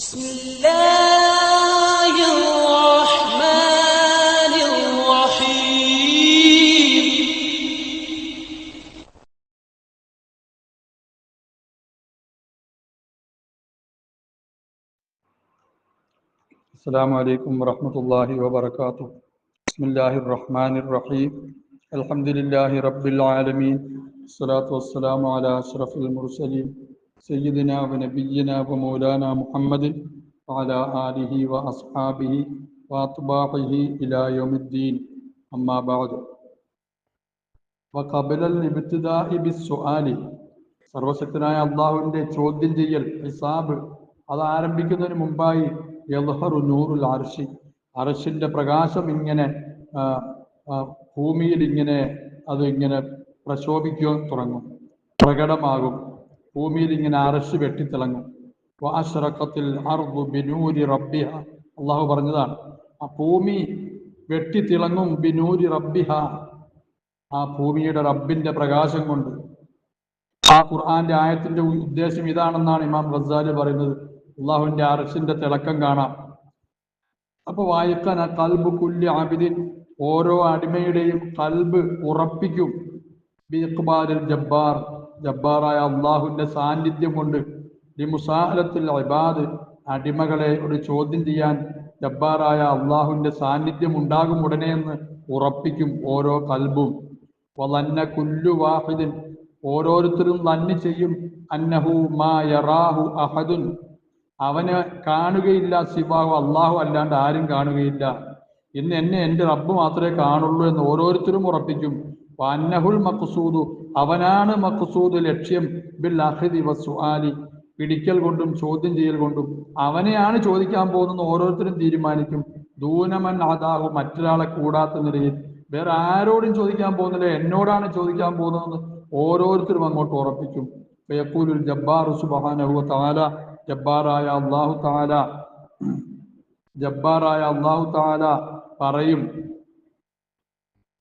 بسم الله الرحمن الرحيم. السلام عليكم ورحمة الله وبركاته. بسم الله الرحمن الرحيم. الحمد لله رب العالمين. الصلاة والسلام على أشرف المرسلين. സയ്യിദിന നബിയ്യന മൗലാന മുഹമ്മദിൻ വാല ആലിഹി വ അസ്ഹാബിഹി വാത്തുബാഹിഹി ഇലായോമുദ്ദീൻ അമ്മാബാദ് വഖബലൽ ഇബ്തിദാഇ ബിസ്സുആലി സർവശക്തനായ അള്ളാഹുവിന്റെ ചോദ്യം ചെയ്യൽ ഹിസാബ് അത് ആരംഭിക്കുന്നതിന് മുമ്പായി യൽഹറു നൂറുൽ അർഷി അർഷിന്റെ പ്രകാശം ഇങ്ങനെ ഭൂമിയിൽ ഇങ്ങനെ അത് ഇങ്ങനെ പ്രശോഭിക്കാൻ തുടങ്ങും. പ്രകടമാകും. ഭൂമിയിൽ ഇങ്ങനെ അറശ് വെട്ടിത്തിളങ്ങും. വാശറക്കത്തിൽ അർദു ബിനൂരി റബ്ബിഹ. അള്ളാഹു പറഞ്ഞതാണ് ആ ഭൂമി വെട്ടിത്തിളങ്ങും ബിനൂരി റബ്ബിഹ. ആ ഭൂമിയുടെ റബ്ബിന്റെ പ്രകാശം കൊണ്ട്. ആ ഖുർആന്റെ ആയത്തിന്റെ ഉദ്ദേശം ഇതാണെന്നാണ് ഇമാം റസാൽ പറയുന്നത്. അള്ളാഹുവിന്റെ അറശിന്റെ തിളക്കം കാണാം. അപ്പൊ വായിക്കാൻ ആ കൽബ് കുല്ലി ആബിദിൻ ഓരോ അടിമയുടെയും കൽബ് ഉറപ്പിക്കും. ബിഖ്ബാലിൽ ജബ്ബാർ. ജബ്ബാറായ അള്ളാഹുവിന്റെ സാന്നിധ്യം കൊണ്ട് ലിമുസാഹലത്തിൽ അബാദ് അടിമകളെ ഒരു ചോദ്യം ചെയ്യാൻ ജബ്ബാറായ അള്ളാഹുവിന്റെ സാന്നിധ്യം ഉണ്ടാകും ഉടനെ എന്ന് ഉറപ്പിക്കും ഓരോ കൽബും. വലന്ന കുല്ലു വാഹിദിൻ. ഓരോരുത്തരും നന്ദി ചെയ്യും. അന്നഹു മാ യറാഹു അഹദുൻ. അവനെ കാണുകയില്ല സിബാഹു അള്ളാഹു അല്ലാണ്ട് ആരും കാണുകയില്ല. ഇന്ന് എന്നെ എന്റെ റബ്ബ് മാത്രമേ കാണുള്ളൂ എന്ന് ഓരോരുത്തരും ഉറപ്പിക്കും. അന്നഹുൽ മഖ്സൂദു. അവനാണ് മഖ്സൂദ് ലക്ഷ്യം. ബിൽ അഹിദി അഖിദി വസുആലി പിടിക്കൽ കൊണ്ടും ചോദ്യം ചെയ്യൽ കൊണ്ടും അവനെയാണ് ചോദിക്കാൻ പോകുന്നത് ഓരോരുത്തരും തീരുമാനിക്കും. ദൂനമൻ അതാഹു മറ്റൊരാളെ കൂടാത്ത നിലയിൽ. വേറെ ആരോടും ചോദിക്കാൻ പോകുന്നില്ല. എന്നോടാണ് ചോദിക്കാൻ പോകുന്നതെന്ന് ഓരോരുത്തരും അങ്ങോട്ട് ഉറപ്പിക്കും. ഫയഖൂലുൽ ജബ്ബാർ സുബ്ഹാനഹു വ തആല ജബ്ബാറായ അള്ളാഹു താല ജബ്ബാറായ അള്ളാഹു താല പറയും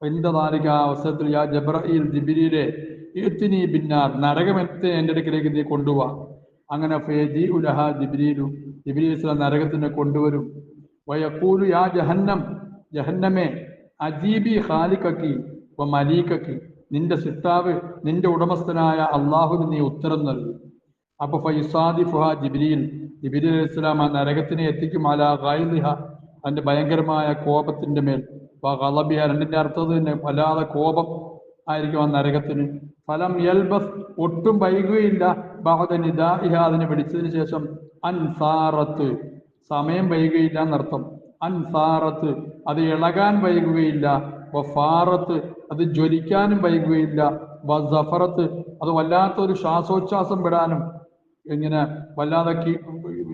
എന്താലിക ആ അവസരത്തിൽ യാ ജബ്രയിൽ ജിബിരിയിലെ ഇത്തിനി ബിന്നാർ നരകമെത്തെ എന്റെ അടുക്കിലേക്ക് നീ കൊണ്ടുപോവാ അങ്ങനെ ഫേജി ഉലഹ ജിബ്രീലു ജിബ്രീൽ ഇസ്ലാം നരകത്തിനെ കൊണ്ടുവരും. വയക്കൂലു യാ ജഹന്നം ജഹന്നമേ അജീബി ഖാലിക്കക്കി വ മലീക്കക്കി നിന്റെ സിട്ടാവ് നിന്റെ ഉടമസ്ഥനായ അള്ളാഹുവിന് നീ ഉത്തരം നൽകി. അപ്പൊ ഫൈസാദി ഫുഹ ജിബ്രീൽ ജിബിരി അലൈഹി ഇസ്ലാം ആ നരകത്തിനെ എത്തിക്കും. അല ഗൈലിഹ അതിന്റെ ഭയങ്കരമായ കോപത്തിന്റെ മേൽ. ഗളബിയ രണ്ടിന്റെ അർത്ഥം തന്നെ. വല്ലാതെ കോപം ആയിരിക്കും ആ നരകത്തിന്. ഫലം യൽബസ് ഒട്ടും വൈകുകയില്ല. ബാധ നിദാഇഹ അതിനെ പിടിച്ചതിന് ശേഷം അൻസാറത്ത്. സമയം വൈകുകയില്ല എന്നർത്ഥം. അൻസാറത്ത് അത് ഇളകാൻ വൈകുകയില്ല. വഫാറത്ത് അത് ജ്വലിക്കാനും വൈകുകയില്ല. വസഫറത്ത് അത് വല്ലാത്തൊരു ശ്വാസോച്ഛാസം വിടാനും ഇങ്ങനെ വല്ലാതെ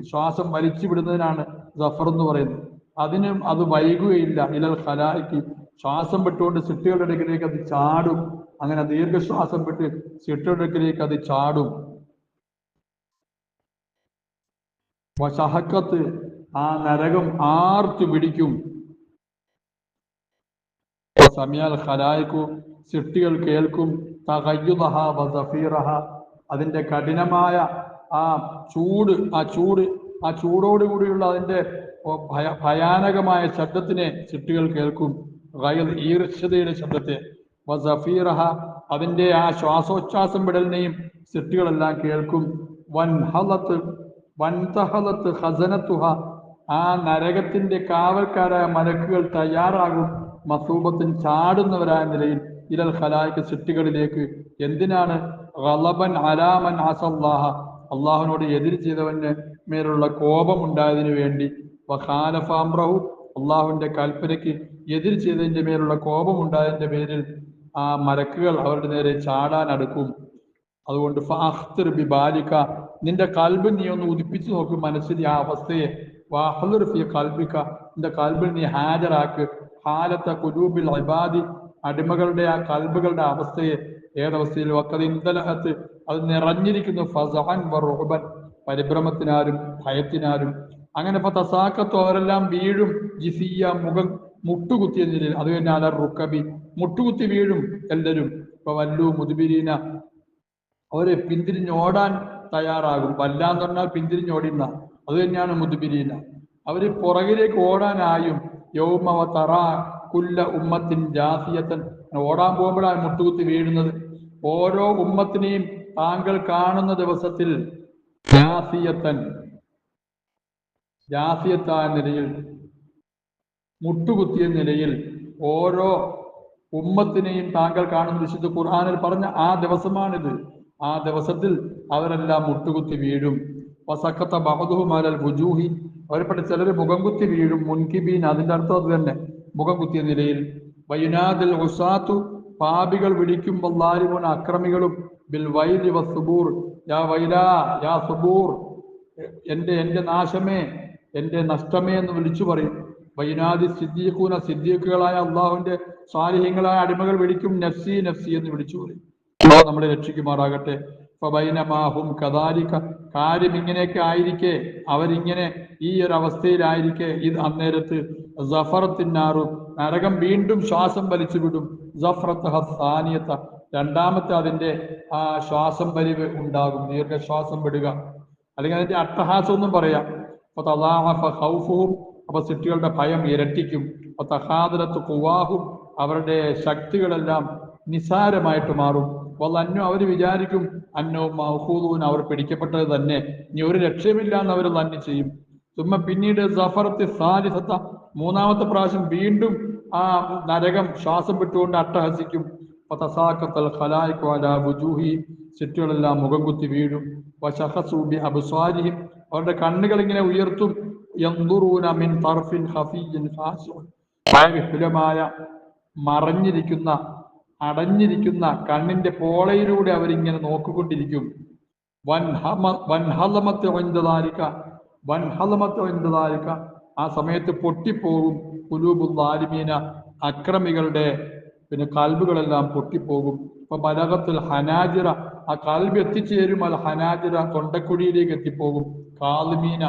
ശ്വാസം വലിച്ചു വിടുന്നതിനാണ് സഫർ എന്ന് പറയുന്നത്. അതിനും അത് വൈകുകയില്ല. ഇലൽ ഖലായിക്ക് ശ്വാസം വിട്ടുകൊണ്ട് സിട്ടികളുടെ അടുക്കിലേക്ക് അത് ചാടും. അങ്ങനെ ദീർഘശ്വാസം വിട്ട് സിട്ടിയുടെ അടുക്കിലേക്ക് അത് ചാടും. വശഹക്കത്ത് ആ നരകം ആർത്തു പിടിക്കും. സമയാൽ ഖലായിക്കു സിട്ടികൾ കേൾക്കും. തകയ്യുദഹ വസഫീറഹ അതിന്റെ കഠിനമായ ആ ചൂട് ആ ചൂട് ആ ചൂടോടുകൂടിയുള്ള അതിന്റെ ഭയ ഭയാനകമായ ശബ്ദത്തിനെ ചിട്ടികൾ കേൾക്കും. റയൽ ഈർഷതയുടെ ശബ്ദത്തെ. വസഫീറഹ അതിന്റെ ആ ശ്വാസോച്ഛ്വാസം വിടലിനെയും സിട്ടികളെല്ലാം കേൾക്കും. വൻ ഹലത്ത് വൻതഹലത്ത് ഹസനത്തുഹ ആ നരകത്തിന്റെ കാവൽക്കാരായ മലക്കുകൾ തയ്യാറാകും. മസൂബത്തിന് ചാടുന്നവരായ നിലയിൽ ഇരൽ ഖലായിക്ക് സിട്ടികളിലേക്ക് എന്തിനാണ്? റലബൻ അലാമൻ അസല്ലാഹ അള്ളാഹുവിനോട് എതിർ ചെയ്തവന് മേലുള്ള കോപം ഉണ്ടായതിനു വേണ്ടി വഖാലഫാംറഹു അള്ളാഹുവിന്റെ കൽപ്പനയ്ക്ക് എതിർ ചെയ്തതിന്റെ മേലുള്ള കോപം ഉണ്ടായതിന്റെ പേരിൽ ആ മരക്കുകൾ അവരുടെ നേരെ ചാടാൻ അടുക്കും. അതുകൊണ്ട് ഫാഖ്തിർ ബി ബാലിക്ക നിന്റെ കൽബ് നീ ഒന്ന് ഉദിപ്പിച്ചു നോക്കും മനസ്സിൽ ആ അവസ്ഥയെ. വാഹ്ലുർ ഫി കൽബിക നിന്റെ കൽബിൽ നീ ഹാജരാക്ക്. ഹാലത്ത കുലൂബിൽ അബാദി അടിമകളുടെ ആ കൽബുകളുടെ അവസ്ഥയെ. ഏതവസ്ഥയിൽ? വക്കത് ഇന്തലഹത്ത് അത് നിറഞ്ഞിരിക്കുന്നു. ഫസഹൻ വറുബൻ പരിഭ്രമത്തിനാലും ഭയത്തിനാലും അങ്ങനെ ഇപ്പൊ തസാക്കത്തു അവരെല്ലാം വീഴും. ജിസിയ മുഖ മുട്ടുകുത്തിയ നിലയിൽ അത് കഴിഞ്ഞ അല റുക്കബി മുട്ടുകുത്തി വീഴും എല്ലാവരും ഇപ്പൊ വല്ലു മുതുബിരീന അവർ പിന്തിരിഞ്ഞോടാൻ തയ്യാറാകും. വല്ലാന്ന് പറഞ്ഞാൽ പിന്തിരിഞ്ഞോടിന്ന അത് തന്നെയാണ് മുതുബിരീന. അവർ പുറകിലേക്ക് ഓടാനായും യൗമവ തറ കുല്ല ഉമ്മത്തിൻ ജാസിയത്തൻ. ഓടാൻ പോകുമ്പോഴാണ് മുട്ടുകുത്തി വീഴുന്നത്. ഓരോ ഉമ്മത്തിനെയും താങ്കൾ കാണുന്ന ദിവസത്തിൽ ജാസിയത്തൻ ജാസിയത്തായ നിലയിൽ മുട്ടുകുത്തിയ നിലയിൽ ഓരോ ഉമ്മത്തിനെയും താങ്കൾ കാണുന്ന വിശുദ്ധ ഖുർആാനിൽ പറഞ്ഞ ആ ദിവസമാണിത്. ആ ദിവസത്തിൽ അവരെല്ലാം മുട്ടുകുത്തി വീഴും. വസക്കത്ത ബഹദുഹുമാലൽ ബുജൂഹി അവരെപ്പെട്ട ചിലർ മുഖം കുത്തി വീഴും. മുൻകിബീൻ അതിന്റെ അർത്ഥം അത് തന്നെ. മുഖം കുത്തിയ നിലയിൽ. വൈനാദിൽ ഹുസാത്തു പാപികൾ വിളിക്കും. വല്ലാരിമുൻ അക്രമികളും. ബിൽ വൈലി വസുബൂർ യാ വൈലാ യാ സുബൂർ. എന്റെ എന്റെ നാശമേ. എന്റെ നഷ്ടമേ എന്ന് വിളിച്ചു പറയും. വൈനാദി സിദ്ദീഖൂന സിദ്ദീഖുകളായ അള്ളാഹുവിന്റെ സാലിഹ്യങ്ങളായ അടിമകൾ വിളിക്കും നഫ്സി നഫ്സി എന്ന് വിളിച്ചു പറയും. നമ്മളെ രക്ഷിക്കുമാറാകട്ടെ. ഫബൈനമാഹും കദാലിക കാര്യം ഇങ്ങനെയൊക്കെ ആയിരിക്കെ അവരിങ്ങനെ ഈ ഒരു അവസ്ഥയിലായിരിക്കെ. ഇത് അന്നേരത്ത് ജഫറത്തിന്നാറും നരകം വീണ്ടും ശ്വാസം വലിച്ചു വിടും. ജഫറത്ത് ഹസാനിയത്ത രണ്ടാമത്തെ അതിന്റെ ആ ശ്വാസം വലിവ് ഉണ്ടാകും. ദീർഘശ്വാസം വിടുക. അല്ലെങ്കിൽ അതിന്റെ അട്ടഹാസം ഒന്നും പറയാം. അപ്പൊ സിറ്റികളുടെ ഭയം ഇരട്ടിക്കും. കുവാഹും അവരുടെ ശക്തികളെല്ലാം നിസാരമായിട്ട് മാറും. വല്ല അന്നു അവർ വിചാരിക്കും അന്നോ മഹൂദൂൻ അവർ പിടിക്കപ്പെട്ടത് തന്നെ. ഇനി ഒരു രക്ഷയുമില്ല എന്ന് അവർ തന്നെ ചെയ്യും. തുമ്മ പിന്നീട് സഫറത്ത് സാലിസത്ത. മൂന്നാമത്തെ പ്രാവശ്യം വീണ്ടും ആ നരകം ശ്വാസം വിട്ടുകൊണ്ട് അട്ടഹസിക്കും. അലാ വുജൂഹി. ചുറ്റുകളെല്ലാം മുഖം കുത്തി വീഴും. അവരുടെ കണ്ണുകൾ ഇങ്ങനെ ഉയർത്തും. മിൻ തർഫിൻ ഖാശിഉൻ വിപുലമായ മറഞ്ഞിരിക്കുന്ന അടഞ്ഞിരിക്കുന്ന കണ്ണിന്റെ പോളയിലൂടെ അവരിങ്ങനെ നോക്കിക്കൊണ്ടിരിക്കും. വൻഹമ വൻഹലമത്ത് ഒന്തതാരിക്ക വൻഹലമത്ത് ഒന്തതാരിക്ക ആ സമയത്ത് പൊട്ടിപ്പോകും കുലൂബുൽ ലാലിമീന അക്രമികളുടെ പിന്നെ കൽബുകളെല്ലാം പൊട്ടിപ്പോകും. ഇപ്പൊ ബലകത്തിൽ ഹനാജിറ ആ കാൽബി എത്തിച്ചേരും അൽ ഹനാജിറ തൊണ്ടക്കുഴിയിലേക്ക് എത്തിപ്പോകും. കാൽമീന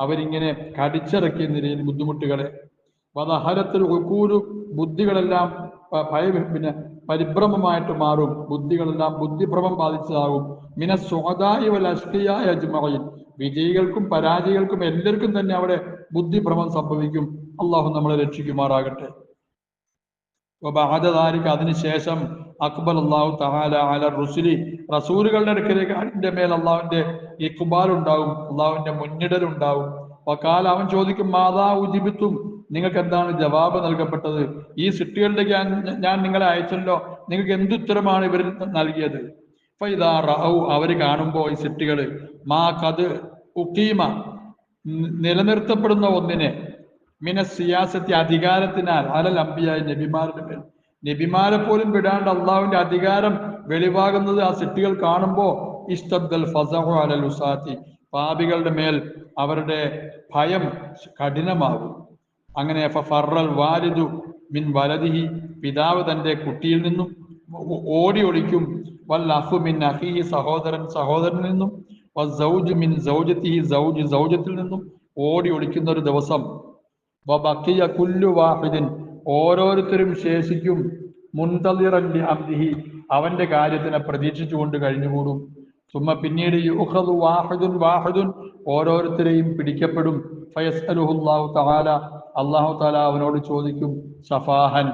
അവരിങ്ങനെ കടിച്ചിറക്കിയ നിലയിൽ ബുദ്ധിമുട്ടുകളെ. വധഹരത്തിൽ ഉക്കൂരു ബുദ്ധികളെല്ലാം ഭയ പിന്നെ പരിഭ്രമമായിട്ട് മാറും. ബുദ്ധികളെല്ലാം ബുദ്ധിഭ്രമം ബാധിച്ചതാകും. മിന സ്വതായി വൽ അഷ്കിയായ അജ്മയിൽ വിജയികൾക്കും പരാജയികൾക്കും എല്ലാവർക്കും തന്നെ അവിടെ ബുദ്ധിഭ്രമം സംഭവിക്കും. അള്ളാഹു നമ്മളെ രക്ഷിക്കുമാറാകട്ടെ. വബഅദദാലിക അതിനുശേഷം അക്ബൽ അള്ളാഹു തഹാല അല റുസുലി. റസൂലുകളുടെ അടുക്കലേക്ക് അതിന്റെ മേൽ അള്ളാഹുവിന്റെ ഇക്ബാൽ ഉണ്ടാവും അള്ളാഹുവിന്റെ മുന്നിടൽ ഉണ്ടാവും വക്കാല അവൻ ചോദിക്കും മാതാ ഉജിബിത്തും? നിങ്ങൾക്ക് എന്താണ് ജവാബ് നൽകപ്പെട്ടത്? ഈ സിട്ടികളിലേക്ക് ഞാൻ നിങ്ങളെ അയച്ചല്ലോ. നിങ്ങൾക്ക് എന്തുത്തരമാണ് ഇവർ നൽകിയത്? അപ്പൊ ഇതാ റഹു അവർ കാണുമ്പോൾ ഈ സിട്ടികൾ മാ കത് ഉക്കീമ നിലനിർത്തപ്പെടുന്ന ഒന്നിനെ മിന സിയാസത്തി അധികാരത്തിനാൽ അലൽ അമ്പിയായ നബിമാരുടെ മേൽ. നബിമാരെ പോലും വിടാണ്ട് അള്ളാഹുവിന്റെ അധികാരം വെളിവാകുന്നത് ആ സിട്ടികൾ കാണുമ്പോ ഇസ്തബ്ദൽ ഫസഹു അലൽ ഉസാത്തി പാപികളുടെ മേൽ അവരുടെ ഭയം കഠിനമാകും. അങ്ങനെ ഫറൽ വാലിദു മിൻ വലതിഹി പിതാവ് തന്റെ കുട്ടിയിൽ നിന്നും ഓടി ഒളിക്കും. വൽ അഫു മിൻ അഹിഹി സഹോദരൻ സഹോദരനിൽ നിന്നും വസ്സൗജ് മിൻ സൗജത്തിഹി സൗജ് സൗജത്തിൽ നിന്നും ഓടി ഒളിക്കുന്ന ഒരു ദിവസം വബക്കിയ കുല്ലു വാഹിദിൻ. ഓരോരുത്തരും ശേഷിക്കും. മുന്തലിറല്ലി അബ്ദിഹി. അവന്റെ കാര്യത്തിനെ പ്രതീക്ഷിച്ചുകൊണ്ട് കഴിഞ്ഞുകൂടും. സുമ്മ പിന്നീട് യുഹദു വാഹിദുൻ വാഹിദുൻ. ഓരോരുത്തരെയും പിടിക്കപ്പെടും. ഫയസ് അലുഹുല്ലാഹു തആല. അള്ളാഹു താല അവനോട് ചോദിക്കും സഫാഹൻ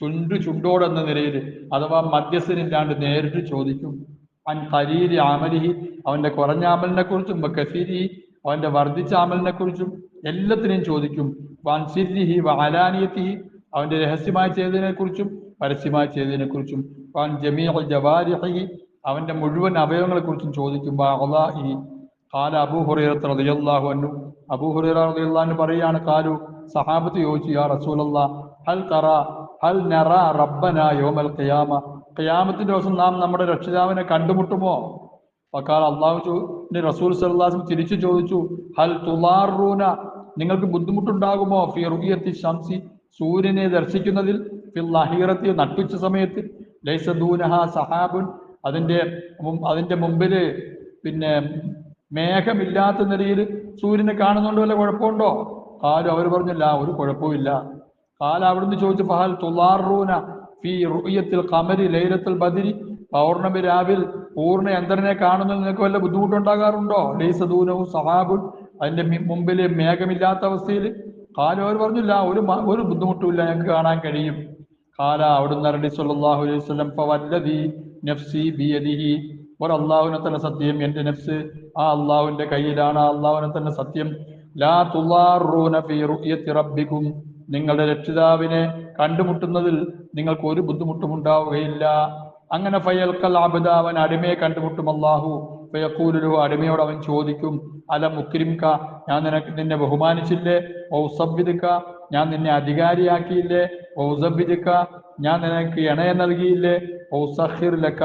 ചുണ്ടു ചുണ്ടോടെന്ന നിലയിൽ അഥവാ മധ്യസ്ഥനില്ലാണ്ട് നേരിട്ട് ചോദിക്കും അൻ കരീരി ആമലിഹി അവന്റെ കുറഞ്ഞ അമലിനെ കുറിച്ചും കസീരി അവന്റെ വർദ്ധിച്ച അമലിനെ കുറിച്ചും എല്ലാത്തിനെയും ചോദിക്കും. വാൻ സിരിഹി വാലാനിയത്തിഹി അവന്റെ രഹസ്യമായി ചെയ്തതിനെ കുറിച്ചും പരസ്യമായി ചെയ്തതിനെ കുറിച്ചും വാൻ ജമീഅ ജവാരിഹി അവന്റെ മുഴുവൻ അവയവങ്ങളെ കുറിച്ചും ചോദിക്കും വാഹി കാല അബൂ ഹുറൈറത്ത് റളിയല്ലാഹു അൻഹു അബൂ ഹുറൈറ അൻഹു പറയാണ് കാലു സഹാബത്ത് ചോദിച്ചു യാ റസൂലല്ല ഹൽ തറ ഹൽ നറ റബ്ബന യൗമൽ ഖിയാമ ഖിയാമത്തിന്റെ ദിവസം നാം നമ്മുടെ രക്ഷിതാവിനെ കണ്ടുമുട്ടുമോ? അപ്പോൾ അള്ളാഹു റസൂൽ സല്ലാസും തിരിച്ചു ചോദിച്ചു ഹൽ തുലാറൂന നിങ്ങൾക്ക് ബുദ്ധിമുട്ടുണ്ടാകുമോ? ഫി റുഹിയത്തി ഷംസി സൂര്യനെ ദർശിക്കുന്നതിൽ ഫിൽ അഹീറത്തി നട്ടുച്ച സമയത്ത്. ലൈസദൂനഹ സഹാബുൻ അതിന്റെ അതിന്റെ മുമ്പിൽ പിന്നെ മേഘമില്ലാത്ത നിലയിൽ സൂര്യനെ കാണുന്നുണ്ടോ വല്ല കുഴപ്പമുണ്ടോ? കാലം അവർ പറഞ്ഞില്ല ഒരു കുഴപ്പമില്ല കാല അവിടുന്ന് ചോദിച്ചു ഫഹൽ തുലാറൂന ഫി റുയ്യത്തിൽ കമരി ലൈലത്തിൽ ബദിരി പൗർണമി രാവിൽ പൂർണ യന്ത്രനെ കാണുന്നതിൽ നിങ്ങൾക്ക് വല്ല ബുദ്ധിമുട്ടുണ്ടാകാറുണ്ടോ? ലൈസദൂനവും സഹാബുൻ അതിന്റെ മുമ്പിൽ മേഘമില്ലാത്ത അവസ്ഥയിൽ കാല അവർ പറഞ്ഞില്ല ഒരു ഒരു ബുദ്ധിമുട്ടുമില്ല ഞങ്ങൾക്ക് കാണാൻ കഴിയും. കാല അവിടുന്ന് അരടി സല്ലല്ലാഹു അലൈഹി വസല്ലം ഫവല്ലദി നഫ്സി ബിയദിഹി. തന്നെ സത്യം എന്റെ നഫ്സ് ആ അള്ളാഹുവിന്റെ കയ്യിലാണ് ആ അള്ളാഹുവിനെ തന്നെ സത്യം. ലാ തുളാറൂന ഫീ നിങ്ങളുടെ രക്ഷിതാവിനെ കണ്ടുമുട്ടുന്നതിൽ നിങ്ങൾക്ക് ഒരു ബുദ്ധിമുട്ടും ഉണ്ടാവുകയില്ല അങ്ങനെ ഫയൽക്കൽ അബിതാവൻ അടിമയെ കണ്ടുമുട്ടും അള്ളാഹു. ഫയക്കൂലു അടിമയോട് അവൻ ചോദിക്കും അല മുക്രിംക ഞാൻ നിനക്ക് നിന്നെ ബഹുമാനിച്ചില്ലേ? ഔസബിദിക്ക ഞാൻ നിന്നെ അധികാരിയാക്കിയില്ലേ? ഔസബിദിക്ക ഞാൻ നിനക്ക് ഇണയ നൽകിയില്ലേ? ഔസഹിർലക്ക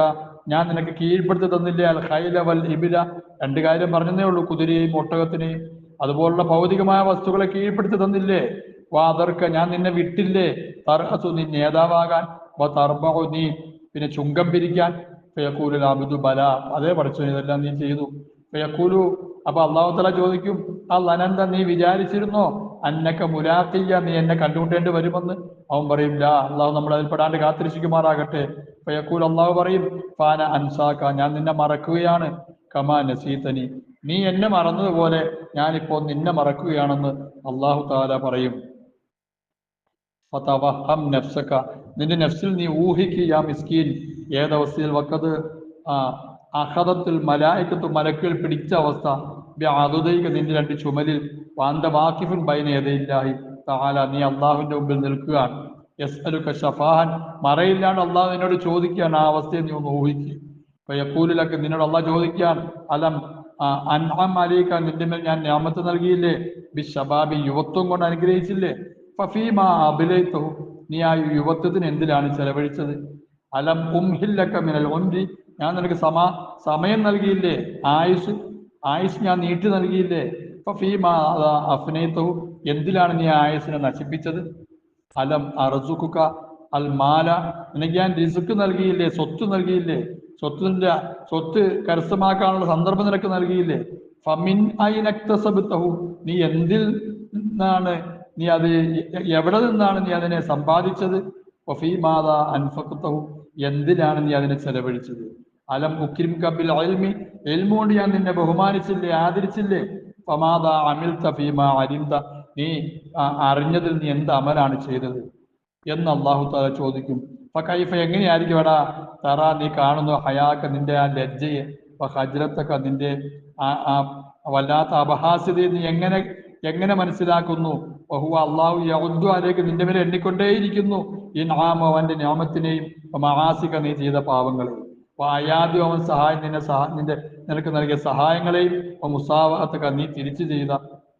ഞാൻ നിനക്ക് കീഴ്പ്പെടുത്തി തന്നില്ലേ? അൽ ഹൈല വൽ ഇബില. രണ്ട് കാര്യം പറഞ്ഞതേ ഉള്ളൂ കുതിരയെയും ഒട്ടകത്തിനെയും. അതുപോലുള്ള ഭൗതികമായ വസ്തുക്കളെ കീഴ്പ്പെടുത്തി തന്നില്ലേ? വാതർക്ക ഞാൻ നിന്നെ വിട്ടില്ലേ? തർഹസു നീ നേതാവാകാൻ വ തർബഹു നീ പിന്നെ ചുങ്കം പിരിക്കാൻ. ഫയക്കൂലു ലാബിദു ബല. അതേ പഠിച്ചു ഇതെല്ലാം നീ ചെയ്തു. ഫയക്കൂലു അപ്പൊ അള്ളാഹു തല ചോദിക്കും ലനന്ത നീ വിചാരിച്ചിരുന്നോ? അന്നക്ക മുലാഖിയ നീ എന്നെ കണ്ടുമുട്ടേണ്ടി വരുമെന്ന്. അവൻ പറയും ലാ അള്ളാഹു നമ്മൾ അതിൽ പെടാണ്ട് കാത്തിരിക്കുമാറാകട്ടെ. ഫയക്കൂൽ അള്ളാഹു പറയും ഫാന അൻസാക്ക ഞാൻ നിന്നെ മറക്കുകയാണ്. കമാ നസീതനി നീ എന്നെ മറന്നതുപോലെ ഞാനിപ്പോ നിന്നെ മറക്കുകയാണെന്ന് അള്ളാഹു താല പറയും. ഫതവഹം നിന്റെ നഫ്സിൽ നീ ഊഹിക്കുക മിസ്കീൻ ഏതവസ്ഥയിൽ വക്കത്? അഹദത്തിൽ മലായിക്കത്ത് മലക്കുകൾ പിടിച്ച അവസ്ഥ അതുതൈക നിന്റെ രണ്ട് ചുമലിൽ വാന്ത വാക്കിഫിൻ ബൈന ഏതയില്ലാഹി താല നീ അള്ളാഹുവിന്റെ മുമ്പിൽ നിൽക്കുകയാണ്. എസ് അലുക്ക ഷഫാഹൻ മറയില്ലാണ്ട് അള്ളാഹു നിന്നോട് ചോദിക്കുകയാണ് ആ അവസ്ഥയെ നീ ഒന്ന് ഊഹിക്കുക ഇപ്പൊ യക്കൂലിലൊക്കെ നിന്നോട് അള്ളാഹ് ചോദിക്കാൻ അലം അൻഅം അലീക്ക നിന്റെ മേൽ ഞാൻ ഞാമത്ത് നൽകിയില്ലേ? ബി ഷബാബി യുവത്വം കൊണ്ട് അനുഗ്രഹിച്ചില്ലേ? അഭിലയിത്തു നീ ആ യുവത്വത്തിന് എന്തിലാണ് ചെലവഴിച്ചത്? അലം ഉംഹില്ലക്ക മിനൽ ഒന്തി ഞാൻ നിനക്ക് സമാ സമയം നൽകിയില്ലേ? ആയുസ് ആയുസ് ഞാൻ നീട്ടി നൽകിയില്ലേ? ഫഫീമ അഫ്നയിത്തു എന്തിലാണ് നീ ആയുസിനെ നശിപ്പിച്ചത്? അലം അറസുക്കുക അൽ മാല. നിനക്ക് ഞാൻ റിസുക്ക് നൽകിയില്ലേ? സ്വത്ത് നൽകിയില്ലേ? സ്വത്തിന്റെ സ്വത്ത് കരസ്ഥമാക്കാനുള്ള സന്ദർഭം നിനക്ക് നൽകിയില്ലേ? ഫമിൻ ഐനക്തസബിത്തഹു. നീ എന്തിൽ നിന്നാണ് നീ അത് എവിടെ നിന്നാണ് നീ അതിനെ സമ്പാദിച്ചത്? വഫീ മാത എന്തിനാണ് നീ അതിനെ ചെലവഴിച്ചത്? അലം ഉക്കിരിം കബിൽ അൽമി എൽമ കൊണ്ട് ഞാൻ നിന്നെ ബഹുമാനിച്ചില്ലേ ആദരിച്ചില്ലേ? ഫമാദ അമിൽ തഫീമ അരിന്ത നീ അറിഞ്ഞതിൽ നീ എന്ത് അമലാണ് ചെയ്തത്? എന്ന് അള്ളാഹു താല ചോദിക്കും. അപ്പൊ കൈഫ എങ്ങനെയായിരിക്കും എടാ? തറ നീ കാണുന്നു ഹയാക്ക നിന്റെ ആ ലജ്ജയെ ഹജ്രത്തൊക്കെ നിന്റെ ആ വല്ലാത്ത അപഹാസ്യതയെ നീ എങ്ങനെ എങ്ങനെ മനസ്സിലാക്കുന്നു? ബഹു അള്ളാഹു യൗദ്ദു അലേക്ക് നിന്റെ മേലെ എണ്ണിക്കൊണ്ടേയിരിക്കുന്നു. ഈ നാമ അവന്റെ നിയമത്തിനെയും മഹാസിക നീ ചെയ്ത പാവങ്ങളെയും അയാദു അവൻ സഹായം നിന്നെ സഹ നിന്റെ നിനക്ക് നൽകിയ സഹായങ്ങളെയും മുസാവാത്തക്ക നീ തിരിച്ചു ചെയ്ത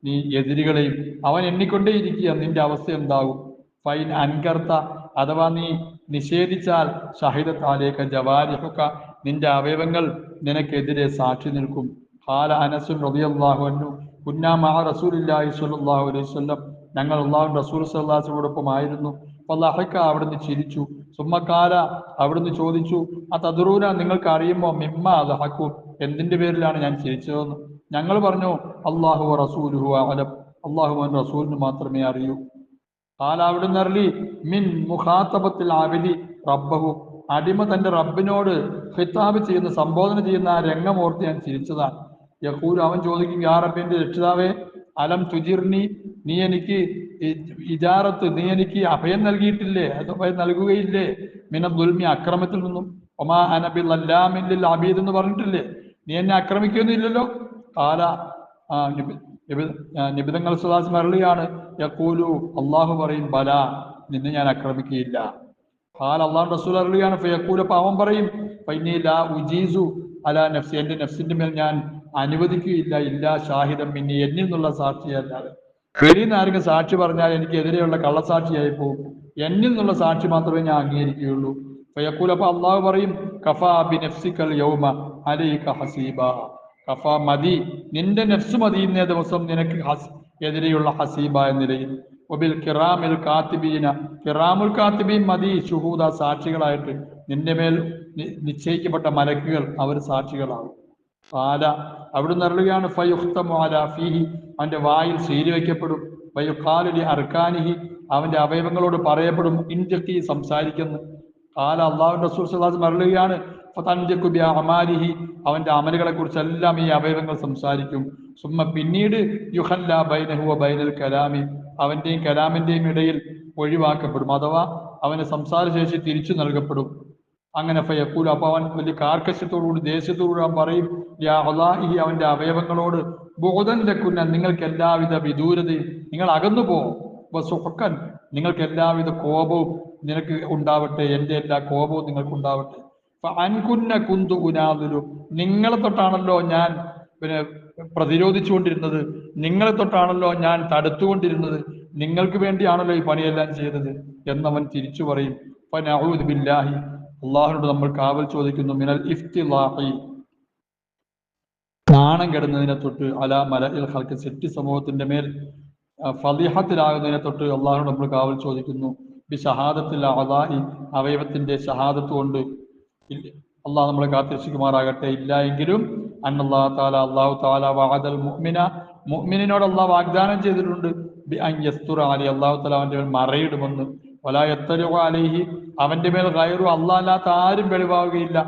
നീ എതിരികളെയും അവൻ എണ്ണിക്കൊണ്ടേയിരിക്കുക. നിന്റെ അവസ്ഥ എന്താകും? ഫൈൻ അൻകർത്ത അഥവാ നീ നിഷേധിച്ചാൽ ഷഹിദത്താലേക്ക് ജവാരിഹുക്ക നിന്റെ അവയവങ്ങൾ നിനക്കെതിരെ സാക്ഷി നിൽക്കും. ഹാല അനസുൻ റളിയല്ലാഹു അൻഹു സ്വല്ലല്ലാഹു അലൈഹി വസല്ലം. ഞങ്ങൾ അള്ളാഹു റസൂൽ സല്ലാസിനോടൊപ്പം ആയിരുന്നു ഫല്ലഹക്ക അവിടുന്ന് ചിരിച്ചു. സുമ്മക്കാല അവിടുന്ന് ചോദിച്ചു. ആ തദുറൂന നിങ്ങൾക്ക് അറിയുമോ? മിമ്മ അദഹക്കു എന്തിന്റെ പേരിലാണ് ഞാൻ ചിരിച്ചതെന്ന്? ഞങ്ങൾ പറഞ്ഞു അള്ളാഹു റസൂലുഹു അലം അള്ളാഹു റസൂലിന് മാത്രമേ അറിയൂ. കാല അവിടുന്ന് അരളി. മിൻ മുഖാത്തബത്തിൽ ആബിദി റബ്ബഹു. അടിമ തന്റെ റബ്ബിനോട് ഖിത്താബ് ചെയ്യുന്ന സംബോധന ചെയ്യുന്ന ആ രംഗമോർത്ത് ഞാൻ ചിരിച്ചതാണ്. യഹൂൽ അവൻ ചോദിക്കും യാ റബ്ബിന്റെ രക്ഷിതാവേ അലം തുജിർണി നീ എനിക്ക് ഇജാറത്ത് നീ എനിക്ക് അഭയം നൽകിയിട്ടില്ലേ? അത് അഭയം നൽകുകയില്ലേ? മിന ദുൽമി അക്രമത്തിൽ നിന്നും. ഒമാ അനബിൽ അല്ലാമില്ലിൽ അബീദ് എന്ന് പറഞ്ഞിട്ടില്ലേ? നീ എന്നെ ആക്രമിക്കൊന്നുമില്ലല്ലോ കാല ആ നിബി നിബി- ആ, നിബിതങ്ങൾ സുദാസ് മരളിയാണ്. യക്കൂലു അള്ളാഹു പറയും ബല നിന്നെ ഞാൻ ആക്രമിക്കുകയില്ല. കാല അള്ളാഹു റസൂൽ അരളിയാണ്. ഫയക്കൂല പാവം പറയും പൈനീല ഉജീസു അല നഫ്സി. എന്റെ നഫ്സിന്റെ മേൽ ഞാൻ അനുവദിക്കുകയില്ല ഇല്ല ഷാഹിദം പിന്നെ എന്നിൽ നിന്നുള്ള സാക്ഷിയല്ലാതെ വെളിയിൽ ആരെങ്കിലും സാക്ഷി പറഞ്ഞാൽ എനിക്ക് എതിരെയുള്ള കള്ളസാക്ഷിയായി പോകും. എന്നിൽ നിന്നുള്ള സാക്ഷി മാത്രമേ ഞാൻ അംഗീകരിക്കുകയുള്ളൂ. ഫയക്കൂൽ അപ്പൊ അള്ളാഹു പറയും കഫാ ബി നഫ്സിക്കൽ യൗമ അലൈക ഹസീബ. കഫ മതി നിന്റെ നഫ്സ് മതി ദിവസം നിനക്ക് എതിരെയുള്ള ഹസീബ എന്ന നിലയിൽ. ഒബിൽ കിറാമിൽ കാത്തിബീന കിറാമുൽ കാത്തിബീൻ മതി ഷുഹൂദ സാക്ഷികളായിട്ട്. നിന്റെ മേൽ നിശ്ചയിക്കപ്പെട്ട മലക്കുകൾ അവർ സാക്ഷികളാകും. പാല. അവിടുന്ന് അറിയുകയാണ് ഫയുഖ്തമു ഫീഹി. വായിൽ സീരി വയ്ക്കപ്പെടും. ഫയുഖാലുലി അർക്കാനിഹി അവന്റെ അവയവങ്ങളോട് പറയപ്പെടും ഇൻജക്കി സംസാരിക്കുന്നു. കാല അള്ളാഹുവിന്റെ റസൂൽ മരളുകയാണ് അമാലിഹി. അവന്റെ അമലുകളെ കുറിച്ചെല്ലാം ഈ അവയവങ്ങൾ സംസാരിക്കും. സുമ്മ പിന്നീട് യുഹല്ല ബൈനഹുവ ബൈനൽ കലാമി. അവന്റെയും കലാമിന്റെയും ഇടയിൽ ഒഴിവാക്കപ്പെടും അഥവാ അവന് സംസാരശേഷി തിരിച്ചു നൽകപ്പെടും. അങ്ങനെ ഫയക്കൂൽ അപ്പൊ അവൻ വലിയ കാർക്കശ്യത്തോടുകൂടി ദേഷ്യത്തോടുകൂടി അവൻ പറയും അവന്റെ അവയവങ്ങളോട് ബോധൻ ലക്കുന്ന നിങ്ങൾക്ക് എല്ലാവിധ വിദൂരതയും നിങ്ങൾ അകന്നു പോകും നിങ്ങൾക്ക് എല്ലാവിധ കോപവും നിനക്ക് ഉണ്ടാവട്ടെ. എന്റെ എല്ലാ കോപവും നിങ്ങൾക്ക് ഉണ്ടാവട്ടെ. അൻകുന്ന കുന്തു കുനാതുരു നിങ്ങളെ തൊട്ടാണല്ലോ ഞാൻ പിന്നെ പ്രതിരോധിച്ചുകൊണ്ടിരുന്നത്. നിങ്ങളെ തൊട്ടാണല്ലോ ഞാൻ തടുത്തുകൊണ്ടിരുന്നത്. നിങ്ങൾക്ക് വേണ്ടിയാണല്ലോ ഈ പണിയെല്ലാം ചെയ്തത്. എന്നവൻ തിരിച്ചു പറയും ബില്ലാഹി. അള്ളാഹുനോട് നമ്മൾ കാവൽ ചോദിക്കുന്നു മിനൽ ഇഫ്തിലാഹി. നാണം കെടുന്നതിനെ തൊട്ട് അല മല ഇൽ ഹൽക്ക് സെറ്റി സമൂഹത്തിന്റെ മേൽ ഫലിഹത്തിലാകുന്നതിനെ തൊട്ട് അള്ളാഹുനോട് നമ്മൾ കാവൽ ചോദിക്കുന്നു. ബി ഷഹാദത്തിൽ അതായി അവയവത്തിന്റെ ഷഹാദത്ത് കൊണ്ട് അള്ളാഹ് നമ്മളെ കാത്തിരക്ഷിക്കുമാറാകട്ടെ. ഇല്ല എങ്കിലും അന്നല്ലാഹു താല അള്ളാഹു താല വാദൽ മുഹ്മിന മുഹ്മിനോട് അള്ളാഹ് വാഗ്ദാനം ചെയ്തിട്ടുണ്ട്. ബി അൻ യസ്തുറ അലി അള്ളാഹു താല അവന്റെ മേൽ മറയിടുമെന്ന്. അലൈഹി അവന്റെ മേൽ ഗൈറു അള്ളാഹ് അല്ലാത്ത ആരും വെളിവാകുകയില്ല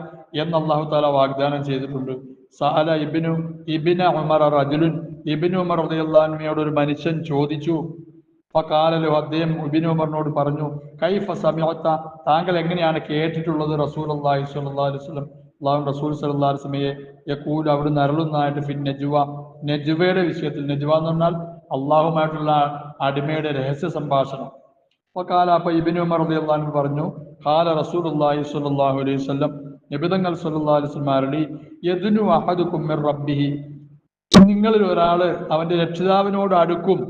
എന്ന് അള്ളാഹു താല വാഗ്ദാനം ചെയ്തിട്ടുണ്ട്. സാല ഇബിനു ഇബിന ഉമർ റജുലുൻ ഇബ്നു ഉമർ ഉദയല്ലാൻമയോട് ഒരു മനുഷ്യൻ ചോദിച്ചു. കാലലു അദ്ദേഹം ഇബ്നു ഉമറിനോട് പറഞ്ഞു കൈഫ സമയത്ത താങ്കൾ എങ്ങനെയാണ് കേട്ടിട്ടുള്ളത് റസൂൽ അള്ളാഹി സ്വല്ലല്ലാഹു അലൈഹി വസല്ലം? അള്ളാഹു റസൂൽ സല്ലല്ലാഹു അലൈഹി യക്കൂൽ അവിടുന്ന് അരുളുന്നതായിട്ട് ഫിൻ നജ്വ. നജ്വയുടെ വിഷയത്തിൽ നജ്വ എന്ന് പറഞ്ഞാൽ അള്ളാഹുമായിട്ടുള്ള അടിമയുടെ രഹസ്യ സംഭാഷണം. വക്കാല അപ്പോൾ ഇബിന് ഉമർ റളിയല്ലാഹു പറഞ്ഞു ഖാല റസൂലുള്ളാഹി സ്വല്ലല്ലാഹു അലൈഹി വസല്ലം നബിതങ്ങൾ സല്ലല്ലാഹു അലൈഹി വസല്ലം അരളി യദ്നു അഹദുക്കും മിർ റബ്ബിഹി. നിങ്ങളിൽ ഒരാൾ അവന്റെ രക്ഷിതാവിനോട് അടുക്കും.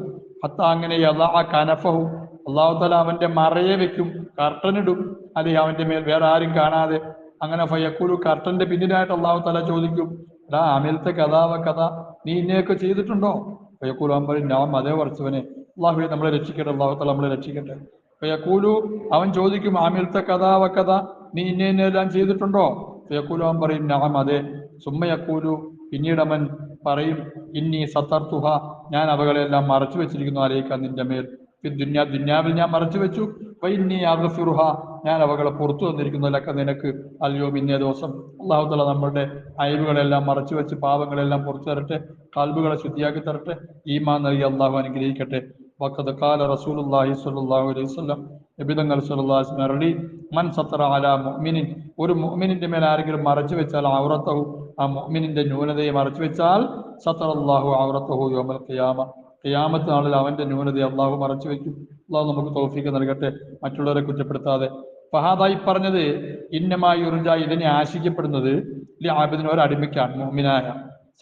അത്ത അങ്ങനെ യദാ കനഫഹു. അള്ളാഹു തല അവന്റെ മറയെ വെക്കും കർട്ടനിടും അല്ലെ അവന്റെ മേൽ വേറെ ആരും കാണാതെ. അങ്ങനെ ഫയക്കൂലു കർട്ടന്റെ പിന്നിലായിട്ട് അള്ളാഹു തല ചോദിക്കും ഡാ അമിലത്തെ കഥാവ കഥ നീ ഇന്നെയൊക്കെ ചെയ്തിട്ടുണ്ടോ? ഫയക്കൂലു അവൻ പറയും ഞാൻ അതേ പറച്ചവനെ. അള്ളാഹുവെ നമ്മളെ രക്ഷിക്കട്ടെ അള്ളാഹു തല നമ്മളെ രക്ഷിക്കട്ടെ. ഫയക്കൂലു അവൻ ചോദിക്കും ആമിലത്തെ കഥാവ കഥ? നീ ഇന്ന ഇന്നെല്ലാം ചെയ്തിട്ടുണ്ടോ? ഫയക്കൂലു അവൻ പറയും നാം അതെ. സുമ്മയക്കൂലു പിന്നീട് അവൻ പറയും ഇന്നി സത്തർത്തുഹ ഞാൻ അവകളെല്ലാം മറച്ചു വെച്ചിരിക്കുന്നു ആരേക്കാ നിന്റെ മേൽ. ദുന്യാ ദുന്യാവിൽ ഞാൻ മറച്ചു വെച്ചു. ഇന്നി അഗഫിറുഹ ഞാൻ അവകളെ പുറത്തു വന്നിരിക്കുന്നു. ലക്ക നിനക്ക് അല്ലയോ ഇന്നേ ദിവസം. അള്ളാഹു തല നമ്മളുടെ അയവുകളെല്ലാം മറച്ചു വെച്ച് പാപങ്ങളെല്ലാം പുറത്തു തരട്ടെ കൽബുകളെ ശുദ്ധിയാക്കി തരട്ടെ. ഈമാൻ നൽകി അള്ളാഹു അനുഗ്രഹിക്കട്ടെ. വഖദ് ഖാല റസൂലുള്ളാഹി സ്വല്ലല്ലാഹു അലൈഹി വസല്ലം നബിതങ്ങൾ സ്വല്ലല്ലാഹു അലൈഹി അരുളി മൻ സത്തറ അലാ മുഅ്മിനിൻ ഒരു മുഅ്മിനിന്റെ മേൽ ആരെങ്കിലും മറച്ചു വെച്ചാൽ ഔറത്തഹു ആ മുഅ്മിനിന്റെ ന്യൂനതയെ മറച്ചു വെച്ചാൽ സത്തറല്ലാഹു ഔറത്തഹു യൗമൽ ഖിയാമ ഖിയാമത്ത് നാളിൽ അവന്റെ ന്യൂനതയെ അള്ളാഹു മറച്ചു വെക്കും. അള്ളാഹു നമുക്ക് തൗഫീക്ക് നൽകട്ടെ മറ്റുള്ളവരെ കുറ്റപ്പെടുത്താതെ. ഫഹാദായി പറഞ്ഞത് ഇന്നമായി ഉറിഞ്ച ഇതിനെ ആശിക്കപ്പെടുന്നത് ആബിദിന് ഒരു അടിമയ്ക്കാണ് മുഅ്മിനായ.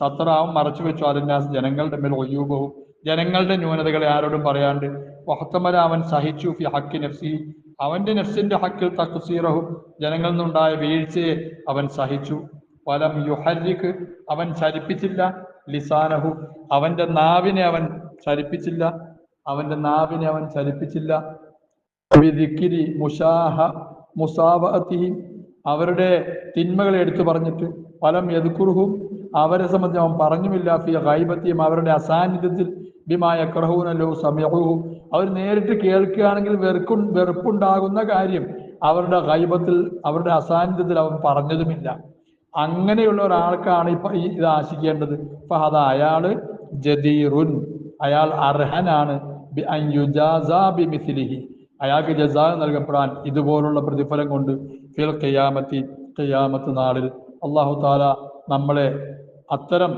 സത്തറാവും മറച്ചു വെച്ചു അതിന്റെ ജനങ്ങളുടെ മേൽ ഒയ്യൂബവും ജനങ്ങളുടെ ന്യൂനതകളെ ആരോടും പറയാണ്ട് വഹത്തമല അവൻ സഹിച്ചു ഫി ഹക്കി നഫ്സി. അവന്റെ നഫ്സിന്റെ ഹക്കിൽ തക്കുസീറഹും ജനങ്ങളിൽ നിന്നുണ്ടായ വീഴ്ചയെ അവൻ സഹിച്ചു. വലം യുഹരിക്ക് അവൻ ചലിപ്പിച്ചില്ല ലിസാനഹു. അവന്റെ നാവിനെ അവൻ ചലിപ്പിച്ചില്ല അവന്റെ നാവിനെ അവൻ ചലിപ്പിച്ചില്ല വിധിക്കിരി മുഷാഹ മുസാവഅത്തിഹിം. അവരുടെ തിന്മകളെ എടുത്തു പറഞ്ഞിട്ട് ഫലം എതുക്കുറുഹും അവരെ സംബന്ധിച്ച് അവൻ പറഞ്ഞുമില്ല. ഫി ഗൈബത്തിയും അവരുടെ അസാന്നിധ്യത്തിൽ ബിമായ സമയഹു അവർ നേരിട്ട് കേൾക്കുകയാണെങ്കിൽ വെറുക്കു വെറുപ്പുണ്ടാകുന്ന കാര്യം അവരുടെ ഗൈബത്തിൽ അവരുടെ അസാന്നിധ്യത്തിൽ അവൻ പറഞ്ഞതുമില്ല. അങ്ങനെയുള്ള ഒരാൾക്കാണ് ഇപ്പൊ ഇത് ആശിക്കേണ്ടത്. അപ്പൊ അത് അയാൾ ജദീറുൻ. അയാൾ അർഹനാണ്. അയാൾക്ക് ജസാ നൽകപ്പെടാൻ ഇതുപോലുള്ള പ്രതിഫലം കൊണ്ട് ഫിൽ കയ്യാമത്തി കയ്യാമത്ത് നാളിൽ അള്ളാഹു താല നമ്മളെ അത്തരം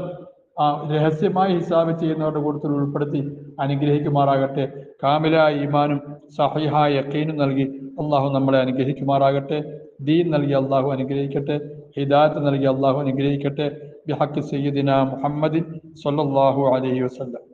രഹസ്യമായി ഹിസാബ് ചെയ്യുന്നവരുടെ കൂട്ടത്തിൽ ഉൾപ്പെടുത്തി അനുഗ്രഹിക്കുമാറാകട്ടെ. കാമിലായ ഈമാനും സഹിഹായ യക്കീനും നൽകി അള്ളാഹു നമ്മളെ അനുഗ്രഹിക്കുമാറാകട്ടെ. ദീൻ നൽകി അള്ളാഹു അനുഗ്രഹിക്കട്ടെ. ഹിദായത്ത് നൽകി അള്ളാഹു അനുഗ്രഹിക്കട്ടെ. ബിഹക്ക് സയ്യിദിന മുഹമ്മദിൻ സല്ലാഹു അലൈഹി വസല്ലം.